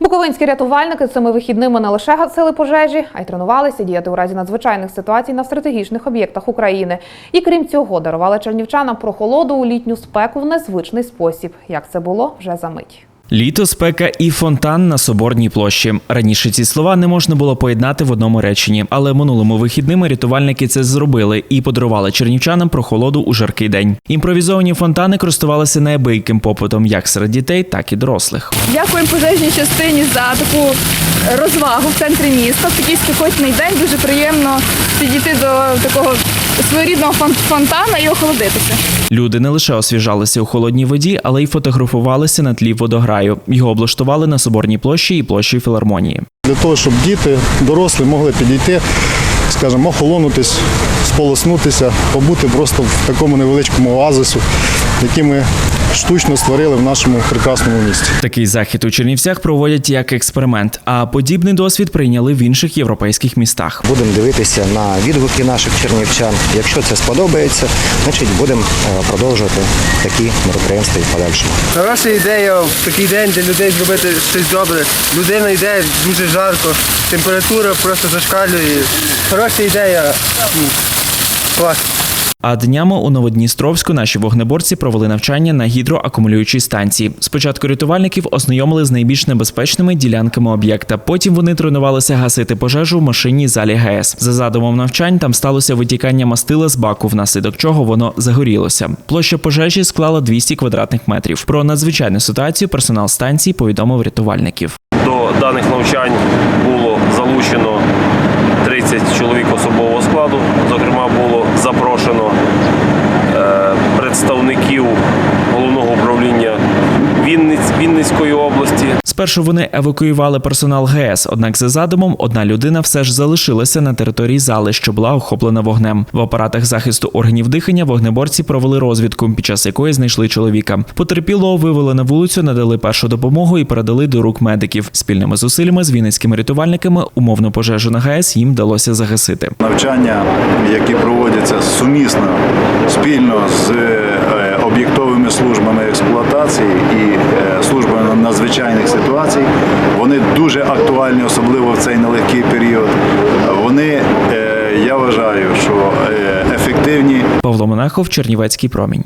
Буковинські рятувальники цими вихідними не лише гасили пожежі, а й тренувалися діяти у разі надзвичайних ситуацій на стратегічних об'єктах України. І крім цього, дарували чернівчанам прохолоду у літню спеку в незвичний спосіб. Як це було вже за мить. Літо, спека і фонтан на соборній площі. Раніше ці слова не можна було поєднати в одному реченні, але минулими вихідними рятувальники це зробили і подарували чернівчанам прохолоду у жаркий день. Імпровізовані фонтани користувалися неабияким попитом як серед дітей, так і дорослих. Дякуємо пожежній частині за таку розвагу в центрі міста. В такий спекотний день дуже приємно підійти до такого своєрідного фонтана і охолодитися. Люди не лише освіжалися у холодній воді, але й фотографувалися на тлі водограю. Його облаштували на соборній площі і площі філармонії. для того, щоб діти, дорослі могли підійти, скажімо, охолонутись, сполоснутися, побути просто в такому невеличкому оазису, який ми штучно створили в нашому прекрасному місті. Такий захід у Чернівцях проводять як експеримент, а подібний досвід прийняли в інших європейських містах. Будемо дивитися на відгуки наших чернівчан. Якщо це сподобається, значить будемо е, продовжувати такі мероприємства і подальшому. Хороша ідея в такий день для людей зробити щось добре. Людина йде дуже жарко, температура просто зашкалює. Хороша ідея. Клас. А днями у Новодністровську наші вогнеборці провели навчання на гідроакумулюючій станції. Спочатку рятувальників ознайомили з найбільш небезпечними ділянками об'єкта. Потім вони тренувалися гасити пожежу в машинній залі ГЕС. За задумом навчань там сталося витікання мастила з баку, внаслідок чого воно загорілося. Площа пожежі склала 200 квадратних метрів. Про надзвичайну ситуацію персонал станції повідомив рятувальників. До даних навчань було залучено 30 чоловік особового складу. Зокрема, було запрошено е, представників головного управління Вінниць, Вінницької області, Спершу вони евакуювали персонал ГЕС, однак за задумом одна людина все ж залишилася на території зали, що була охоплена вогнем. В апаратах захисту органів дихання вогнеборці провели розвідку, під час якої знайшли чоловіка. Потерпілого вивели на вулицю, надали першу допомогу і передали до рук медиків. Спільними зусиллями з вінницькими рятувальниками умовну пожежу на ГЕС їм вдалося загасити. навчання, які проводяться сумісно спільно з е, об'єктовими службами експлуатації і служба надзвичайних ситуацій, вони дуже актуальні, особливо в цей нелегкий період. Вони, е, я вважаю, що е, ефективні Павло Монахов, Чернівецький промінь.